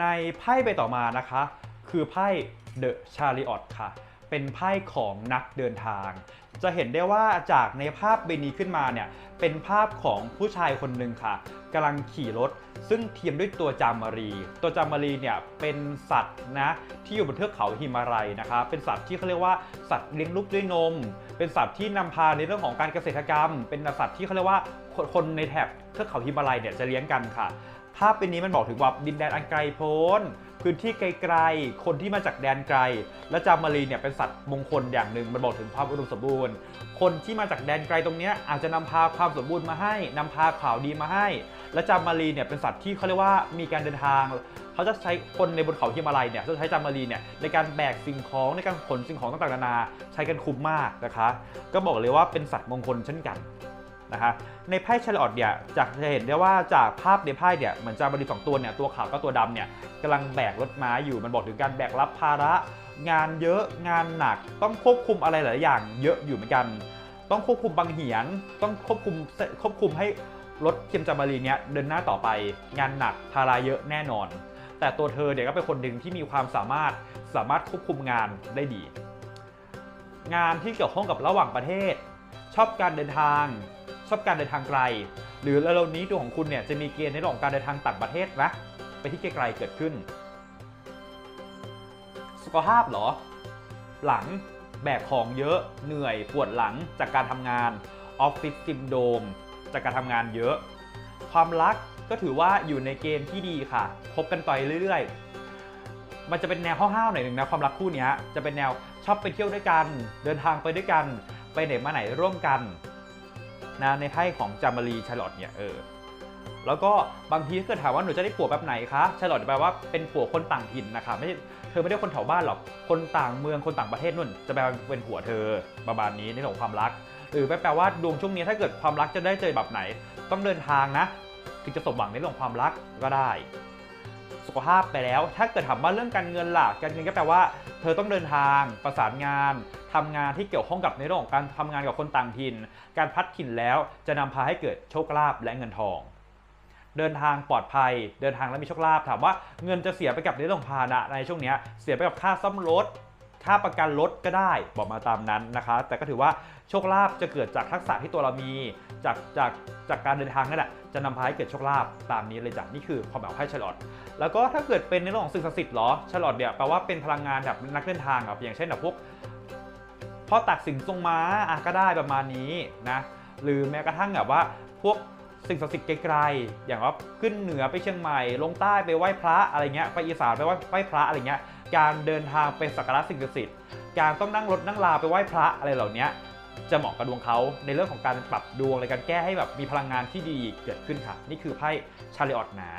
ในไพ่ใบต่อมานะคะ คือไพ่เดอะชาริออตค่ะ เป็นไพ่ของนักเดินทาง จะเห็นได้ว่าจากในภาพใบนี้ขึ้นมาเนี่ย เป็นภาพของผู้ชายคนหนึ่งค่ะกำลังขี่รถ ซึ่งเทียมด้วยตัวจามารี ตัวจามารีเนี่ยเป็นสัตว์นะที่อยู่บนเทือกเขาหิมาลัยนะคะ เป็นสัตว์ที่เขาเรียกว่าสัตว์เลี้ยงลูกด้วยนม เป็นสัตว์ที่นำพาในเรื่องของการเกษตรกรรม เป็นสัตว์ที่เขาเรียกว่าคนในแถบเทือกเขาหิมาลัยเนี่ยจะเลี้ยงกันค่ะ ภาพเป็นนี้มันบอกถึงว่าดินแดนอันไกลโพ้น พื้นที่ไกลๆ คนที่มาจากแดนไกล และจามารีเนี่ยเป็นสัตว์มงคลอย่างหนึ่ง มันบอกถึงความอุดมสมบูรณ์ คนที่มาจากแดนไกลตรงเนี้ยอาจจะนำพาความสมบูรณ์มาให้นำพาข่าวดีมาให้ และจามารีเนี่ยเป็นสัตว์ที่เขาเรียกว่ามีการเดินทางเขาจะใช้คนในบนเขาฮิมาลัยเนี่ยจะใช้จามารีเนี่ยในการแบกสิ่งของในการขนสิ่งของต่างๆนานา ใช้กันคุ้มมากนะคะ ก็บอกเลยว่าเป็นสัตว์มงคลเช่นกัน นะคะในไพ่ชาร์ลอตเนี่ยจากจะเห็นได้ว่าจากภาพในไพ่เนี่ยเหมือนจามารีสองตัวเนี่ยตัวขาวกับตัวดำเนี่ยกำลังแบกรถม้าอยู่มันบอกถึงการแบกรับภาระ งานเยอะงานหนัก ต้องควบคุมอะไรหลายอย่างเยอะอยู่เหมือนกัน ต้องควบคุมบางเหียนต้องควบคุมควบคุมให้รถเทียมจามารีเนี่ยเดินหน้าต่อไป งานหนักภาระเยอะแน่นอน แต่ตัวเธอเนี่ยก็เป็นคนหนึ่งที่มีความสามารถสามารถควบคุมงานได้ดี งานที่เกี่ยวข้องกับระหว่างประเทศ ชอบการเดินทาง ชอบการเดินทางไกล หรือเร็วนี้ตัวของคุณเนี่ยจะมีเกณฑ์ในเรื่องของการเดินทางต่างประเทศนะไปที่ไกลๆเกิดขึ้น สุขภาพเหรอ หลังแบกของเยอะเหนื่อยปวดหลังจากการทำงานออฟฟิศซินโดมจากการทำงานเยอะ ความรักก็ถือว่าอยู่ในเกณฑ์ที่ดีค่ะคบกันไปเรื่อยๆ มันจะเป็นแนวห้าวๆหน่อยหนึ่งนะความรักคู่นี้จะเป็นแนวชอบไปเที่ยวด้วยกัน เดินทางไปด้วยกัน ไปไหนมาไหนร่วมกัน นะในไพ่ของจามารีชาร์ลอตเนี่ยเออแล้วก็บางทีถ้าเกิดถามว่าหนูจะได้ผัวแบบไหนคะชาร์ลอตแปลว่าเป็นผัวคนต่างถิ่นนะคะไม่เธอไม่ได้คนแถวบ้านหรอกคนต่างเมืองคนต่างประเทศนู่น จะแปลว่าเป็นผัวเธอประมาณนี้ในเรื่องความรัก หรือแปลว่าดวงช่วงนี้ถ้าเกิดความรักจะได้เจอแบบไหน ต้องเดินทางนะ ถึงจะสมหวังในเรื่องความรักก็ได้ สุขภาพไปแล้ว ถ้าเกิดถามว่าเรื่องการเงินล่ะการเงินก็แปลว่า เธอต้องเดินทางประสานงานทำงานที่เกี่ยวข้องกับในเรื่องของการทำงานกับคนต่างถิ่น การพัดถิ่นแล้วจะนำพาให้เกิดโชคลาภและเงินทอง เดินทางปลอดภัย เดินทางแล้วมีโชคลาภถามว่าเงินจะเสียไปกับในเรื่องของพาหนะในช่วงนี้เสียไปกับค่าซ่อมรถค่าประกันรถก็ได้บอกมาตามนั้นนะคะ แต่ก็ถือว่าโชคลาภจะเกิดจากทักษะที่ตัวเรามี จากจากจากการเดินทางนั่นแหละจะนำพาให้เกิดโชคลาภตามนี้เลยจ้ะนี่คือความหมายของไพ่ชาลอตแล้วก็ถ้าเกิดเป็นในเรื่องของสิ่งศักดิ์สิทธิ์เหรอชาลอตเนี่ยแปลว่าเป็นพลังงานแบบนักเดินทางครับอย่างเช่นแบบพวกพ่อตักสิงทรงม้าอะก็ได้ประมาณนี้นะหรือแม้กระทั่งแบบว่าพวกสิ่งศักดิ์สิทธิ์ไกลๆอย่างว่าขึ้นเหนือไปเชียงใหม่ ลงใต้ไปไหว้พระอะไรเงี้ยไปอีสานไปไหว้ไหว้พระอะไรเงี้ยการเดินทางไปสักการะสิ่งศักดิ์สิทธิ์การต้องนั่งรถนั่งลาไปไหว้พระอะไรเหล่านี้ จะเหมาะกับดวงเขาในเรื่องของการปรับดวงในการแก้ให้แบบมีพลังงานที่ดีเกิดขึ้นค่ะ นี่คือไพ่ชาริออตหนา